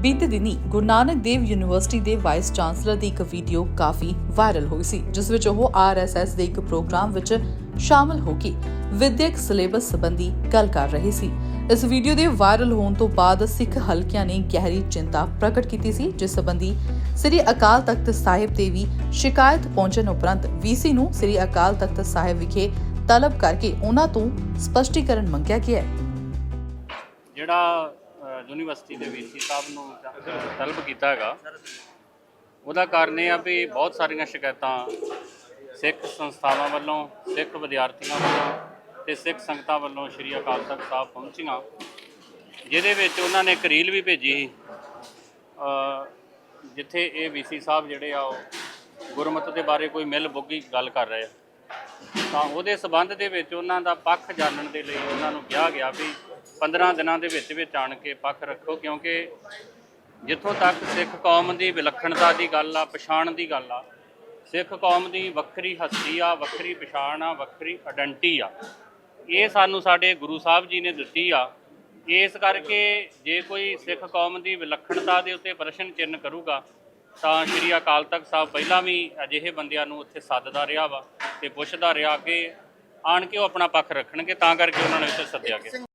ਬੀਤੇ ਦਿਨੀ ਗੁਰੂ ਨਾਨਕ ਦੇਵ ਯੂਨੀਵਰਸਿਟੀ ਦੇ ਵਾਈਸ ਚਾਂਸਲਰ ਦੀ ਇੱਕ ਵੀਡੀਓ ਕਾਫੀ ਵਾਇਰਲ ਹੋਈ ਸੀ, ਜਿਸ ਵਿੱਚ ਉਹ ਆਰਐਸਐਸ ਦੇ ਇੱਕ ਪ੍ਰੋਗਰਾਮ ਵਿੱਚ ਸ਼ਾਮਲ ਹੋ ਕੇ ਵਿਦਿਅਕ ਸਿਲੇਬਸ ਸੰਬੰਧੀ ਗੱਲ ਕਰ ਰਹੇ ਸੀ। ਇਸ ਵੀਡੀਓ ਦੇ ਵਾਇਰਲ ਹੋਣ ਤੋਂ ਬਾਅਦ ਸਿੱਖ ਹਲਕਿਆਂ ਨੇ ਗਹਿਰੀ ਚਿੰਤਾ ਪ੍ਰਗਟ ਕੀਤੀ ਸੀ, ਜਿਸ ਸੰਬੰਧੀ ਸ੍ਰੀ ਅਕਾਲ ਤਖਤ ਸਾਹਿਬ ਤੇ ਵੀ ਸ਼ਿਕਾਇਤ ਪਹੁੰਚਣ ਉਪਰੰਤ ਵੀਸੀ ਨੂੰ ਸ੍ਰੀ ਅਕਾਲ ਤਖਤ ਸਾਹਿਬ ਵਿਖੇ ਤਲਬ ਕਰਕੇ ਉਹਨਾਂ ਤੋਂ ਸਪਸ਼ਟੀਕਰਨ ਮੰਗਿਆ ਗਿਆ ਹੈ। ਜਿਹੜਾ ਯੂਨੀਵਰਸਿਟੀ ਦੇ ਵੀਸੀ ਸਾਹਿਬ ਨੂੰ ਤ- ਤਲਬ ਕੀਤਾ ਹੈਗਾ। ਉਹਦਾ ਕਾਰਨ ਇਹ ਆ ਵੀ ਬਹੁਤ ਸਾਰੀਆਂ ਸ਼ਿਕਾਇਤਾਂ ਸਿੱਖ ਸੰਸਥਾਵਾਂ ਵੱਲੋਂ ਸਿੱਖ ਵਿਦਿਆਰਥੀਆਂ ਵੱਲੋਂ ਤੇ ਸਿੱਖ ਸੰਗਤਾਂ ਵੱਲੋਂ ਸ਼੍ਰੀ ਅਕਾਲ ਤਖਤ ਸਾਹਿਬ ਪਹੁੰਚੀਆਂ ਜਿਹਦੇ ਵਿੱਚ ਉਹਨਾਂ ਨੇ ਇੱਕ ਰੀਲ ਵੀ ਭੇਜੀ ਸੀ, ਜਿੱਥੇ ਇਹ ਵੀਸੀ ਸਾਹਿਬ ਜਿਹੜੇ ਆ ਉਹ ਗੁਰਮਤਿ ਦੇ ਬਾਰੇ ਕੋਈ ਮਿਲ ਬੁੱਗੀ ਗੱਲ ਕਰ ਰਹੇ ਆ। ਤਾਂ ਉਹਦੇ ਸਬੰਧ ਦੇ ਵਿੱਚ ਉਹਨਾਂ ਦਾ ਪੱਖ ਜਾਣਨ ਦੇ ਲਈ ਉਹਨਾਂ ਨੂੰ ਕਿਹਾ ਗਿਆ ਵੀ 15 ਦਿਨਾਂ ਦੇ ਵਿੱਚ ਵਿੱਚ ਆਣ ਕੇ ਪੱਖ ਰੱਖੋ, ਕਿਉਂਕਿ ਜਿੱਥੋਂ ਤੱਕ ਸਿੱਖ ਕੌਮ ਦੀ ਵਿਲੱਖਣਤਾ ਦੀ ਗੱਲ ਆ, ਪਛਾਣ ਦੀ ਗੱਲ ਆ, ਸਿੱਖ ਕੌਮ ਦੀ ਵੱਖਰੀ ਹਸਤੀ ਆ, ਵੱਖਰੀ ਪਛਾਣ ਆ, ਵੱਖਰੀ ਆਇਡੈਂਟੀ ਆ। ਇਹ ਸਾਨੂੰ ਸਾਡੇ ਗੁਰੂ ਸਾਹਿਬ ਜੀ ਨੇ ਦਿੱਤੀ ਆ। ਇਸ ਕਰਕੇ ਜੇ ਕੋਈ ਸਿੱਖ ਕੌਮ ਦੀ ਵਿਲੱਖਣਤਾ ਦੇ ਉੱਤੇ ਪ੍ਰਸ਼ਨ ਚਿੰਨ ਕਰੂਗਾ, ਤਾਂ ਸ਼੍ਰੀ ਅਕਾਲ ਤਖਤ ਸਾਹਿਬ ਪਹਿਲਾਂ ਵੀ ਅਜਿਹੇ ਬੰਦਿਆਂ ਨੂੰ ਉੱਥੇ ਸੱਦਦਾ ਰਿਹਾ ਵਾ ਤੇ ਪੁੱਛਦਾ ਰਿਹਾ ਕਿ ਆਣ ਕੇ ਉਹ ਆਪਣਾ ਪੱਖ ਰੱਖਣਗੇ, ਤਾਂ ਕਰਕੇ ਉਹਨਾਂ ਨੂੰ ਉੱਥੇ ਸੱਦਿਆ ਗਿਆ।